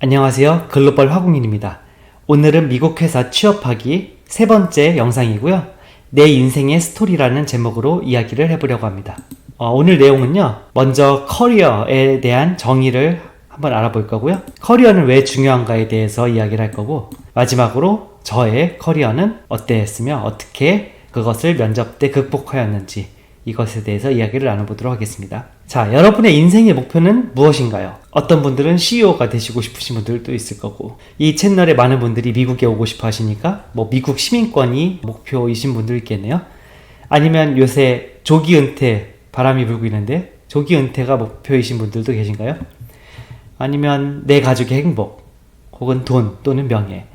안녕하세요. 글로벌 화공인입니다. 오늘은 미국 회사 취업하기 세 번째 영상이고요. 내 인생의 스토리라는 제목으로 이야기를 해보려고 합니다. 어, 오늘 내용은요. 먼저 커리어에 대한 정의를 한번 알아볼 거고요. 커리어는 왜 중요한가에 대해서 이야기를 할 거고 마지막으로 저의 커리어는 어땠으며 어떻게 그것을 면접 때 극복하였는지 이것에 대해서 이야기를 나눠보도록 하겠습니다. 자, 여러분의 인생의 목표는 무엇인가요? 어떤 분들은 CEO가 되시고 싶으신 분들도 있을 거고, 이 채널에 많은 분들이 미국에 오고 싶어 하시니까, 뭐, 미국 시민권이 목표이신 분들 있겠네요. 아니면 요새 조기 은퇴 바람이 불고 있는데, 조기 은퇴가 목표이신 분들도 계신가요? 아니면 내 가족의 행복, 혹은 돈 또는 명예.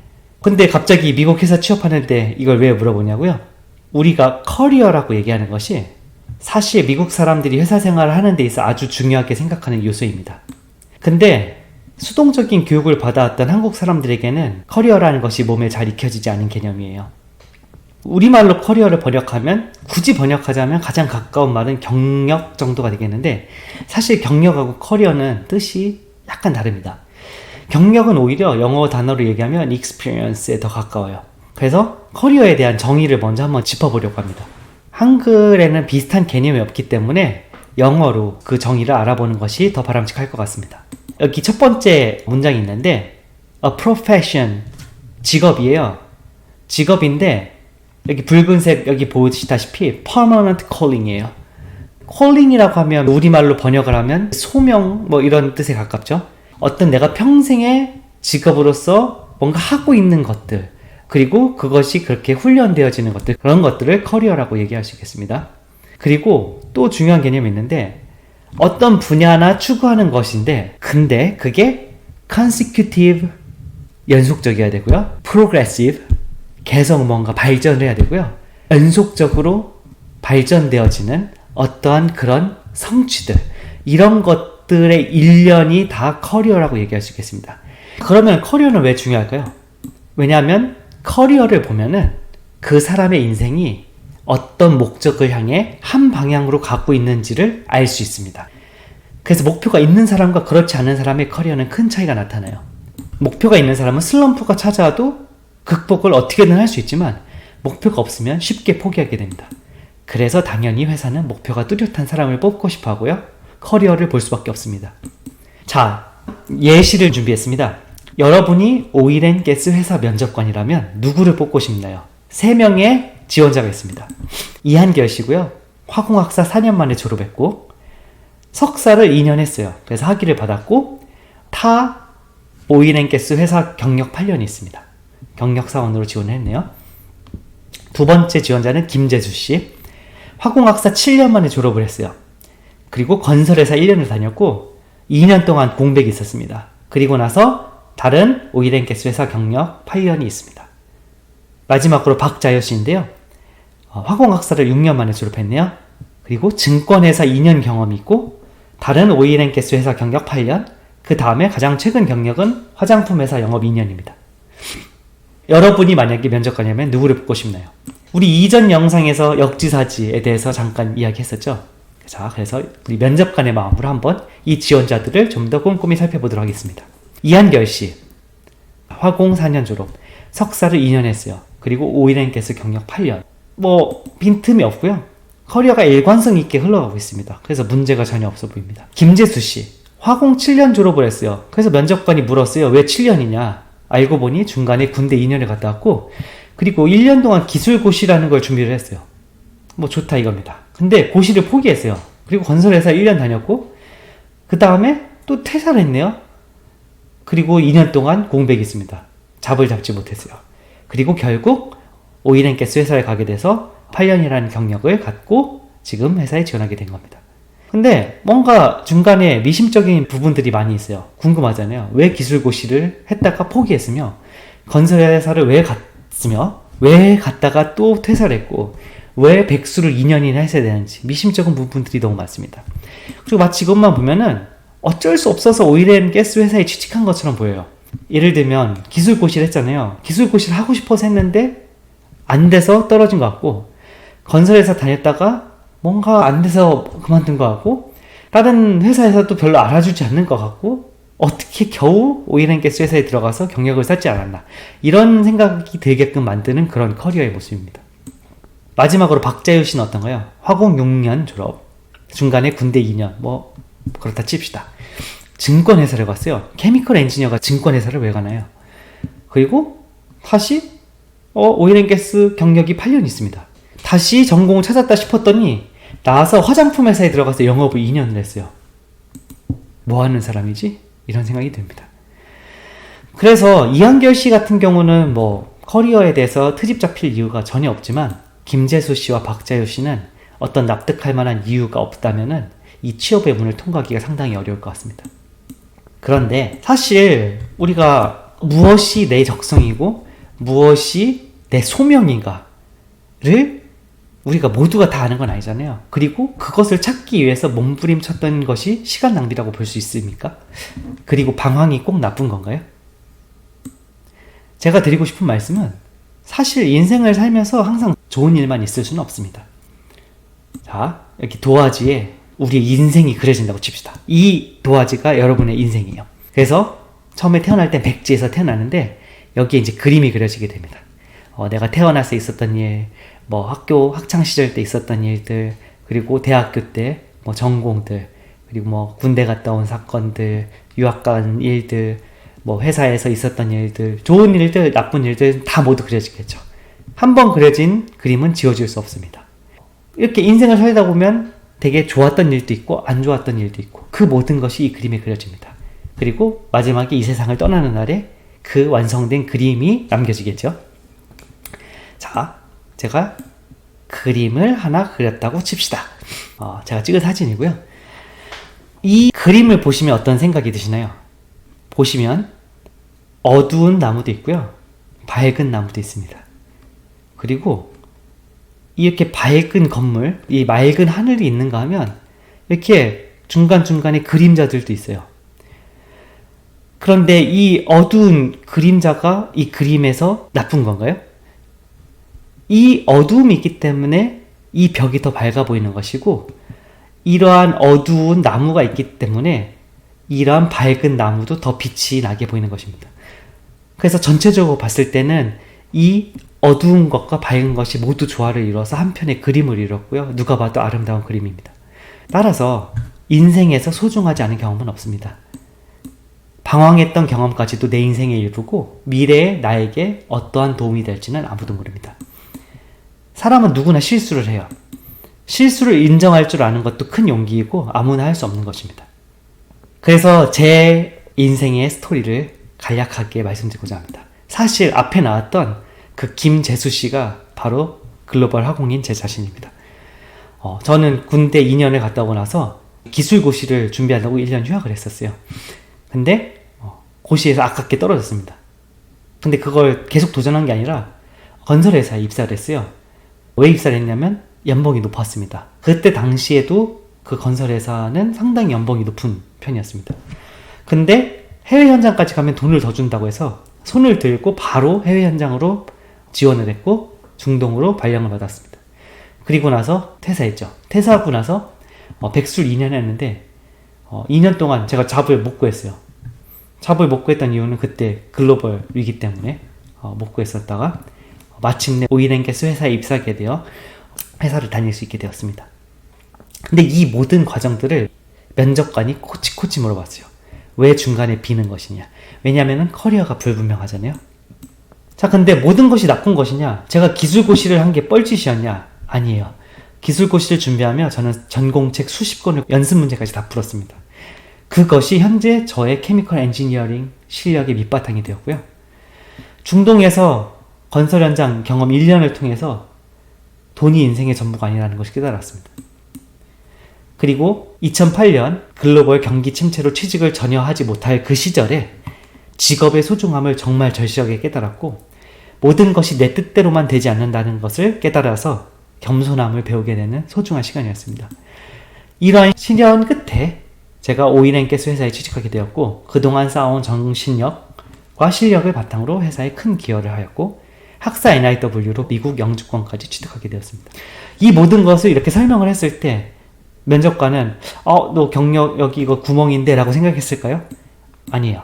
근데 갑자기 미국 회사 취업하는데 이걸 왜 물어보냐고요? 우리가 커리어라고 얘기하는 것이 사실 미국 사람들이 회사 생활을 하는 데 있어 아주 중요하게 생각하는 요소입니다. 근데 수동적인 교육을 받아왔던 한국 사람들에게는 커리어라는 것이 몸에 잘 익혀지지 않은 개념이에요. 우리말로 커리어를 번역하면 굳이 번역하자면 가장 가까운 말은 경력 정도가 되겠는데 사실 경력하고 커리어는 뜻이 약간 다릅니다. 경력은 오히려 영어 단어로 얘기하면 experience에 더 가까워요. 그래서 커리어에 대한 정의를 먼저 한번 짚어보려고 합니다. 한글에는 비슷한 개념이 없기 때문에 영어로 그 정의를 알아보는 것이 더 바람직할 것 같습니다. 여기 첫 번째 문장이 있는데 a profession 직업이에요. 직업인데 여기 붉은색 여기 보시다시피 permanent calling이에요. calling이라고 하면 우리말로 번역을 하면 소명 뭐 이런 뜻에 가깝죠. 어떤 내가 평생의 직업으로서 뭔가 하고 있는 것들 그리고 그것이 그렇게 훈련되어지는 것들 그런 것들을 커리어라고 얘기할 수 있겠습니다. 그리고 또 중요한 개념이 있는데 어떤 분야나 추구하는 것인데 근데 그게 consecutive 연속적이어야 되고요. progressive 계속 뭔가 발전을 해야 되고요. 연속적으로 발전되어지는 어떠한 그런 성취들 이런 것들의 일련이 다 커리어라고 얘기할 수 있겠습니다. 그러면 커리어는 왜 중요할까요? 왜냐하면 커리어를 보면은 그 사람의 인생이 어떤 목적을 향해 한 방향으로 갖고 있는지를 알 수 있습니다. 그래서 목표가 있는 사람과 그렇지 않은 사람의 커리어는 큰 차이가 나타나요. 목표가 있는 사람은 슬럼프가 찾아와도 극복을 어떻게든 할 수 있지만 목표가 없으면 쉽게 포기하게 됩니다. 그래서 당연히 회사는 목표가 뚜렷한 사람을 뽑고 싶어 하고요. 커리어를 볼 수밖에 없습니다. 자, 예시를 준비했습니다. 여러분이 오일앤가스 회사 면접관이라면 누구를 뽑고 싶나요? 3명의 지원자가 있습니다. 이한결 씨고요. 화공학사 4년 만에 졸업했고 석사를 2년 했어요. 그래서 학위를 받았고 타 오일앤가스 회사 경력 8년이 있습니다. 경력 사원으로 지원했네요. 두 번째 지원자는 김재수 씨. 화공학사 7년 만에 졸업을 했어요. 그리고 건설회사 1년을 다녔고 2년 동안 공백이 있었습니다. 그리고 나서 다른 오일앤가스 회사 경력 8년이 있습니다. 마지막으로 박자여 씨인데요. 어, 화공학사를 6년 만에 졸업했네요. 그리고 증권회사 2년 경험이 있고 다른 오일앤가스 회사 경력 8년 그 다음에 가장 최근 경력은 화장품 회사 영업 2년입니다. 여러분이 만약에 면접관이면 누구를 뽑고 싶나요? 우리 이전 영상에서 역지사지에 대해서 잠깐 이야기했었죠. 자, 그래서 우리 면접관의 마음으로 한번 이 지원자들을 좀 더 꼼꼼히 살펴보도록 하겠습니다. 이한결 씨, 화공 4년 졸업, 석사를 2년 했어요. 그리고 오일앤가스 경력 8년. 뭐 빈틈이 없고요. 커리어가 일관성 있게 흘러가고 있습니다. 그래서 문제가 전혀 없어 보입니다. 김재수 씨, 화공 7년 졸업을 했어요. 그래서 면접관이 물었어요. 왜 7년이냐? 알고 보니 중간에 군대 2년을 갔다 왔고, 그리고 1년 동안 기술고시라는 걸 준비를 했어요. 뭐 좋다 이겁니다. 근데 고시를 포기했어요. 그리고 건설회사 1년 다녔고, 그 다음에 또 퇴사를 했네요. 그리고 2년 동안 공백이 있습니다. 잡을 잡지 못했어요. 그리고 결국 오일앤가스 회사에 가게 돼서 8년이라는 경력을 갖고 지금 회사에 지원하게 된 겁니다. 근데 뭔가 중간에 미심적인 부분들이 많이 있어요. 궁금하잖아요. 왜 기술고시를 했다가 포기했으며 건설회사를 왜 갔으며 왜 갔다가 또 퇴사를 했고 왜 백수를 2년이나 했어야 되는지 미심쩍은 부분들이 너무 많습니다. 그리고 마치 이것만 보면은 어쩔 수 없어서 오일앤 가스 회사에 취직한 것처럼 보여요. 예를 들면 기술고시를 했잖아요. 기술고시를 하고 싶어서 했는데 안 돼서 떨어진 것 같고 건설회사 다녔다가 뭔가 안 돼서 그만둔 것 같고 다른 회사에서도 별로 알아주지 않는 것 같고 어떻게 겨우 오일앤가스 회사에 들어가서 경력을 쌓지 않았나 이런 생각이 들게끔 만드는 그런 커리어의 모습입니다. 마지막으로 박자유 씨는 어떤가요? 화공 6년 졸업, 중간에 군대 2년, 뭐 그렇다 칩시다. 증권회사를 갔어요. 케미컬 엔지니어가 증권회사를 왜 가나요? 그리고 다시 어, 오일앤가스 경력이 8년 있습니다. 다시 전공을 찾았다 싶었더니 나와서 화장품 회사에 들어가서 영업을 2년을 했어요. 뭐 하는 사람이지? 이런 생각이 듭니다. 그래서 이한결 씨 같은 경우는 뭐 커리어에 대해서 트집 잡힐 이유가 전혀 없지만 김재수 씨와 박자유 씨는 어떤 납득할 만한 이유가 없다면은 이 취업의 문을 통과하기가 상당히 어려울 것 같습니다. 그런데 사실 우리가 무엇이 내 적성이고 무엇이 내 소명인가를 우리가 모두가 다 아는 건 아니잖아요. 그리고 그것을 찾기 위해서 몸부림쳤던 것이 시간 낭비라고 볼 수 있습니까? 그리고 방황이 꼭 나쁜 건가요? 제가 드리고 싶은 말씀은 사실 인생을 살면서 항상 좋은 일만 있을 수는 없습니다. 자, 이렇게 도화지에 우리의 인생이 그려진다고 칩시다. 이 도화지가 여러분의 인생이에요. 그래서 처음에 태어날 때 백지에서 태어나는데 여기에 이제 그림이 그려지게 됩니다. 어, 내가 태어날 때 있었던 일, 뭐 학교 학창 시절 때 있었던 일들, 그리고 대학교 때 뭐 전공들, 그리고 뭐 군대 갔다 온 사건들, 유학 간 일들, 뭐 회사에서 있었던 일들, 좋은 일들, 나쁜 일들 다 모두 그려지겠죠. 한 번 그려진 그림은 지워질 수 없습니다. 이렇게 인생을 살다 보면 되게 좋았던 일도 있고 안 좋았던 일도 있고 그 모든 것이 이 그림에 그려집니다. 그리고 마지막에 이 세상을 떠나는 날에 그 완성된 그림이 남겨지겠죠. 자, 제가 그림을 하나 그렸다고 칩시다. 어, 제가 찍은 사진이고요. 이 그림을 보시면 어떤 생각이 드시나요? 보시면 어두운 나무도 있고요. 밝은 나무도 있습니다. 그리고 이렇게 밝은 건물, 이 맑은 하늘이 있는가 하면 이렇게 중간중간에 그림자들도 있어요. 그런데 이 어두운 그림자가 이 그림에서 나쁜 건가요? 이 어두움이 있기 때문에 이 벽이 더 밝아 보이는 것이고 이러한 어두운 나무가 있기 때문에 이러한 밝은 나무도 더 빛이 나게 보이는 것입니다. 그래서 전체적으로 봤을 때는 이 어두운 것과 밝은 것이 모두 조화를 이뤄서 한 편의 그림을 이뤘고요. 누가 봐도 아름다운 그림입니다. 따라서 인생에서 소중하지 않은 경험은 없습니다. 방황했던 경험까지도 내 인생의 일부고 미래의 나에게 어떠한 도움이 될지는 아무도 모릅니다. 사람은 누구나 실수를 해요. 실수를 인정할 줄 아는 것도 큰 용기이고 아무나 할 수 없는 것입니다. 그래서 제 인생의 스토리를 간략하게 말씀드리고자 합니다. 사실 앞에 나왔던 그 김재수 씨가 바로 글로벌 화공인 제 자신입니다. 어, 저는 군대 2년을 갔다 오고 나서 기술고시를 준비한다고 1년 휴학을 했었어요. 근데 어, 고시에서 아깝게 떨어졌습니다. 근데 그걸 계속 도전한 게 아니라 건설회사에 입사를 했어요. 왜 입사를 했냐면 연봉이 높았습니다. 그때 당시에도 그 건설회사는 상당히 연봉이 높은 편이었습니다. 근데 해외 현장까지 가면 돈을 더 준다고 해서 손을 들고 바로 해외 현장으로 지원을 했고 중동으로 발령을 받았습니다. 그리고 나서 퇴사했죠. 퇴사하고 나서 어, 백술 2년 했는데 어, 2년 동안 제가 잡을 못 구했어요. 잡을 못 구했던 이유는 그때 글로벌 위기 때문에 어, 못 구했었다가 마침내 오일앤가스 회사에 입사하게 되어 회사를 다닐 수 있게 되었습니다. 근데 이 모든 과정들을 면접관이 코치코치 물어봤어요. 왜 중간에 비는 것이냐? 왜냐하면 커리어가 불분명하잖아요. 자, 근데 모든 것이 나쁜 것이냐? 제가 기술고시를 한 게 뻘짓이었냐? 아니에요. 기술고시를 준비하며 저는 전공책 수십 권을 연습 문제까지 다 풀었습니다. 그것이 현재 저의 케미컬 엔지니어링 실력의 밑바탕이 되었고요. 중동에서 건설 현장 경험 1년을 통해서 돈이 인생의 전부가 아니라는 것을 깨달았습니다. 그리고 2008년 글로벌 경기 침체로 취직을 전혀 하지 못할 그 시절에 직업의 소중함을 정말 절실하게 깨달았고 모든 것이 내 뜻대로만 되지 않는다는 것을 깨달아서 겸손함을 배우게 되는 소중한 시간이었습니다. 이러한 시련 끝에 제가 오일앤가스 회사에 취직하게 되었고 그동안 쌓아온 정신력과 실력을 바탕으로 회사에 큰 기여를 하였고 학사 NIW로 미국 영주권까지 취득하게 되었습니다. 이 모든 것을 이렇게 설명을 했을 때 면접관은 어, 너 경력 여기 이거 구멍인데 라고 생각했을까요? 아니에요.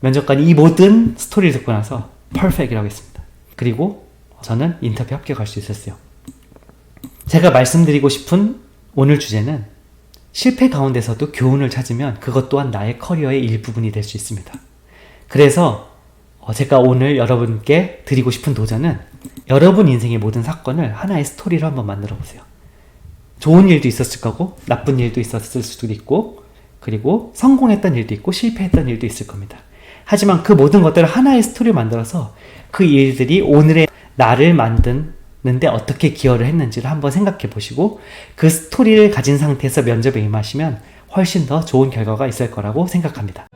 면접관이 이 모든 스토리를 듣고 나서 퍼펙이라고 했습니다. 그리고 저는 인터뷰 합격할 수 있었어요. 제가 말씀드리고 싶은 오늘 주제는 실패 가운데서도 교훈을 찾으면 그것 또한 나의 커리어의 일부분이 될 수 있습니다. 그래서 어, 제가 오늘 여러분께 드리고 싶은 도전은 여러분 인생의 모든 사건을 하나의 스토리로 한번 만들어 보세요. 좋은 일도 있었을 거고 나쁜 일도 있었을 수도 있고 그리고 성공했던 일도 있고 실패했던 일도 있을 겁니다. 하지만 그 모든 것들을 하나의 스토리로 만들어서 그 일들이 오늘의 나를 만드는데 어떻게 기여를 했는지를 한번 생각해 보시고 그 스토리를 가진 상태에서 면접에 임하시면 훨씬 더 좋은 결과가 있을 거라고 생각합니다.